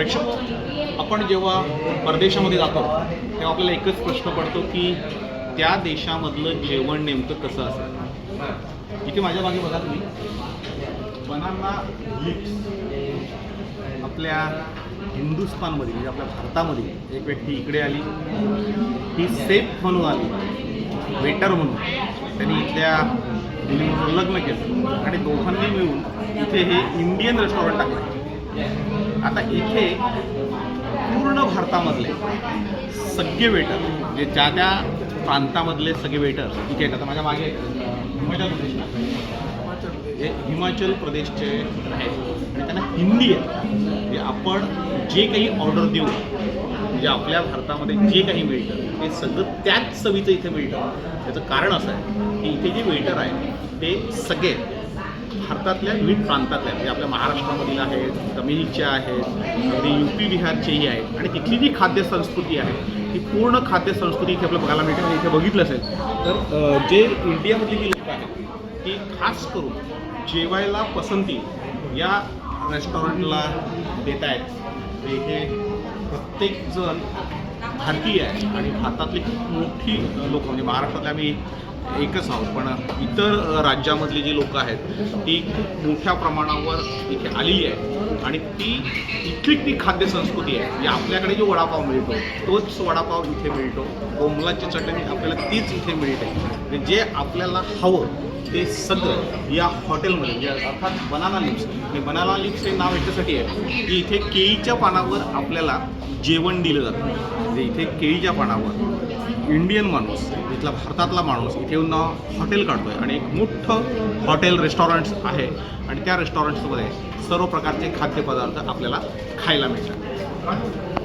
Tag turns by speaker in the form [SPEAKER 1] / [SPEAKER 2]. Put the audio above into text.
[SPEAKER 1] प्रेक्षक आपण जेव्हा परदेशामध्ये जातो तेव्हा आपल्याला एकच प्रश्न पडतो की त्या देशामधलं जेवण नेमकं कसं असेल? इथे माझ्या मागे बघा तुम्ही. बनाना लिप्स आपल्या हिंदुस्थानमध्ये म्हणजे आपल्या भारतामध्ये एक व्यक्ती इकडे आली. ही सेफ म्हणून आली. वेटर म्हणून. त्यांनी इथल्या मुलीबरोबर लग्न केलं. आणि दोघांनी मिळून इथे हे इंडियन रेस्टॉरंट टाकलं. आता इथे पूर्ण भारतामधले सगळे वेटर म्हणजे ज्या त्या प्रांतामधले सगळे वेटर इथे येतात. आता माझ्या मागे हिमाचल प्रदेश हे हिमाचल प्रदेशचे आहेत. आणि त्यांना हिंदी आहे. म्हणजे आपण जे काही ऑर्डर देऊ म्हणजे आपल्या भारतामध्ये जे काही मिळतं ते सगळं त्याच चवीचं इथे मिळतं. त्याचं कारण असं आहे की इथे जे वेटर आहे ते सगळे भारतातल्या विविध प्रांतातल्या आहेत म्हणजे आपल्या महाराष्ट्रामधील आहेत तमिळच्या आहेत अगदी यू पी बिहारचेही आहेत आणि तिथली जी खाद्य संस्कृती आहे ती पूर्ण खाद्य संस्कृती इथे आपल्याला बघायला मिळते इथे बघितलं असेल तर जे इंडियामधली जी लोक आहेत ती खास करून जेवायला पसंती या रेस्टॉरंटला देत आहेत इथे प्रत्येकजण भारतीय आहे आणि भारतातली खूप मोठी लोक म्हणजे महाराष्ट्रातले आम्ही एकच आहोत. पण इतर राज्यामधली जी लोकं आहेत ती खूप मोठ्या प्रमाणावर इथे आलेली आहे. आणि ती इथली ती खाद्य संस्कृती आहे. म्हणजे आपल्याकडे जो वडापाव मिळतो तोच वडापाव इथे मिळतो. कोंबलाची चटणी आपल्याला तीच इथे मिळते. म्हणजे जे आपल्याला हवं ते सगळं या हॉटेलमध्ये म्हणजे अर्थात बनाना लिप्स आणि बनाना लिप्स हे नाव याच्यासाठी आहे की इथे केळीच्या पानावर आपल्याला जेवण दिलं जातं. म्हणजे इथे केळीच्या पानावर इंडियन माणूस इथला भारतातला माणूस इथे येऊन हॉटेल काढतोय. आणि एक मोठं हॉटेल रेस्टॉरंट्स आहे. आणि त्या रेस्टॉरंट्समध्ये सर्व प्रकारचे खाद्यपदार्थ आपल्याला खायला मिळतात.